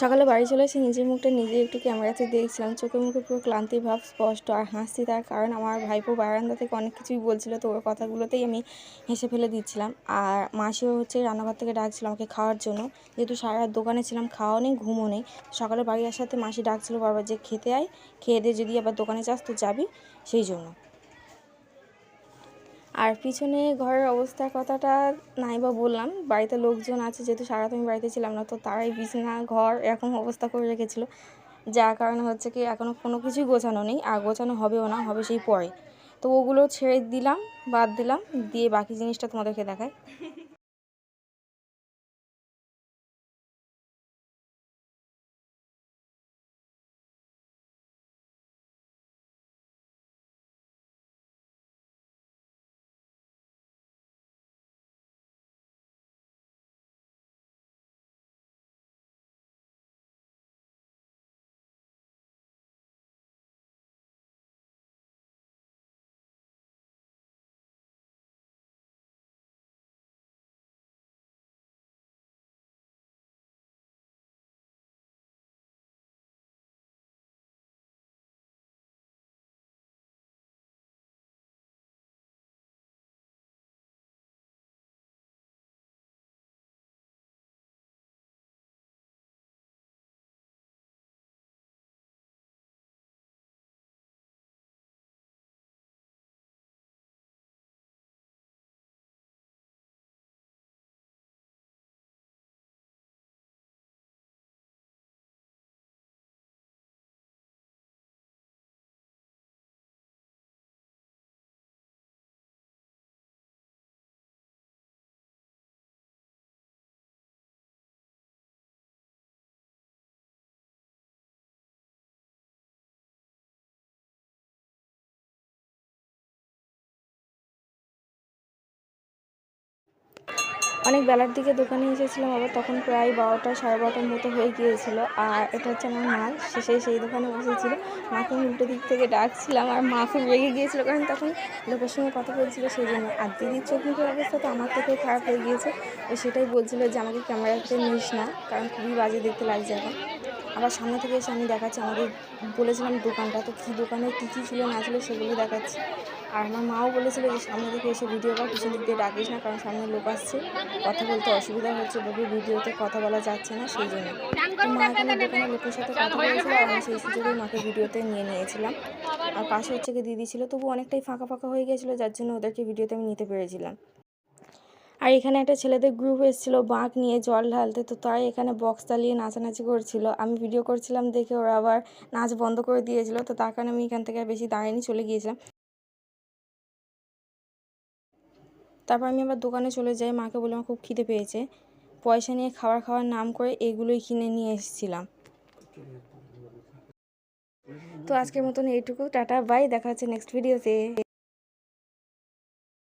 সকালে বাড়ি চলে এসে নিজের মুখটা নিজে একটু ক্যামেরাতে দেখছিলাম। চোখে মুখে পুরো ক্লান্তি ভাব স্পষ্ট আর হাসছি তার কারণ আমার ভাইপো বারান্দা থেকে অনেক কিছুই বলছিল তো ওর কথাগুলোতেই আমি হেসে ফেলে দিচ্ছিলাম। আর মাসিও হচ্ছে রান্নাঘর থেকে ডাকছিল আমাকে খাওয়ার জন্য। যেহেতু সারা দোকানে ছিলাম খাওয়া নেই, ঘুমও নেই। সকালে বাড়ি আসাতে মাসি ডাকছিল বারবার যে, খেতে আয়, খেয়ে দিয়ে যদি আবার দোকানে যাস তো যাবি। সেই জন্য। আর পিছনে ঘরের অবস্থার কথাটা নাই বা বললাম। বাড়িতে লোকজন আছে, যেহেতু সারা আমি বাড়িতে ছিলাম না, তো তারাই বিছনা, ঘর এরকম অবস্থা করে রেখেছিল। যার কারণে হচ্ছে কি এখনও কোনো কিছুই গোছানো নেই, আর গোছানো হবেও না, হবে সেই পরে। তো ওগুলো ছেড়ে দিলাম, বাদ দিলাম, দিয়ে বাকি জিনিসটা তোমাদেরকে দেখায় অনেক বেলার দিকে দোকানে এসেছিলাম, আবার তখন প্রায় বারোটা, সাড়ে বারোটার মতো হয়ে গিয়েছিল। আর এটা হচ্ছে আমার মা শেষে সেই দোকানে বসেছিল। মাকে উল্টো দিক থেকে ডাকছিলাম, আর মা খুব রেগে গিয়েছিল, কারণ তখন লোকের সঙ্গে কথা বলছিল সেই জন্য আর দিদির চোখ মুখের অবস্থা তো আমার থেকেও খারাপ হয়ে গিয়েছে। ও সেটাই বলছিল যে, আমাকে ক্যামেরাতে নিস না, কারণ খুবই বাজে দেখতে লাগছে এখন। আবার সামনে থেকে এসে আমি দেখাচ্ছি, আমাদের বলেছিলাম দোকানটা, তো কী দোকানে কী কী ছিল না ছিল সেগুলো দেখাচ্ছি। আর আমার মাও বলেছিল যে সামনে থেকে এসে ভিডিও কর পিছন দিক দিয়ে ডাকিস না, কারণ সামনে লোক আসছে, কথা বলতে অসুবিধা হচ্ছে বলে ভিডিওতে কথা বলা যাচ্ছে না, সেই জন্য। মা এখানে দোকানে লোকের সাথে কথা বলেছিল, আর আমি সেই সুযোগেই মাকে ভিডিওতে নিয়ে নিয়েছিলাম। আর পাশে হচ্ছে কি দিদি ছিল তবু অনেকটাই ফাঁকা ফাঁকা হয়ে গেছিল যার জন্য ওদেরকে ভিডিওতে আমি নিতে পেরেছিলাম। আর এখানে একটা ছেলেদের গ্রুপ এসেছিল বাঁক নিয়ে জল ঢালতে। তো তাই এখানে বক্স চালিয়ে নাচানাচি করছিল। আমি ভিডিও করছিলাম দেখে ওরা আবার নাচ বন্ধ করে দিয়েছিল। তো তার কারণে আমি এখান থেকে বেশি দাঁড়িয়ে চলে গিয়েছিলাম। তারপর আমি আবার দোকানে চলে যাই। মাকে বলে আমার খুব খিদে পেয়েছে। পয়সা নিয়ে খাবার খাওয়ার নাম করে এগুলোই কিনে নিয়ে এসেছিলাম। তো আজকের মতন এইটুকু। টাটা বাই দেখা হচ্ছে নেক্সট ভিডিওতে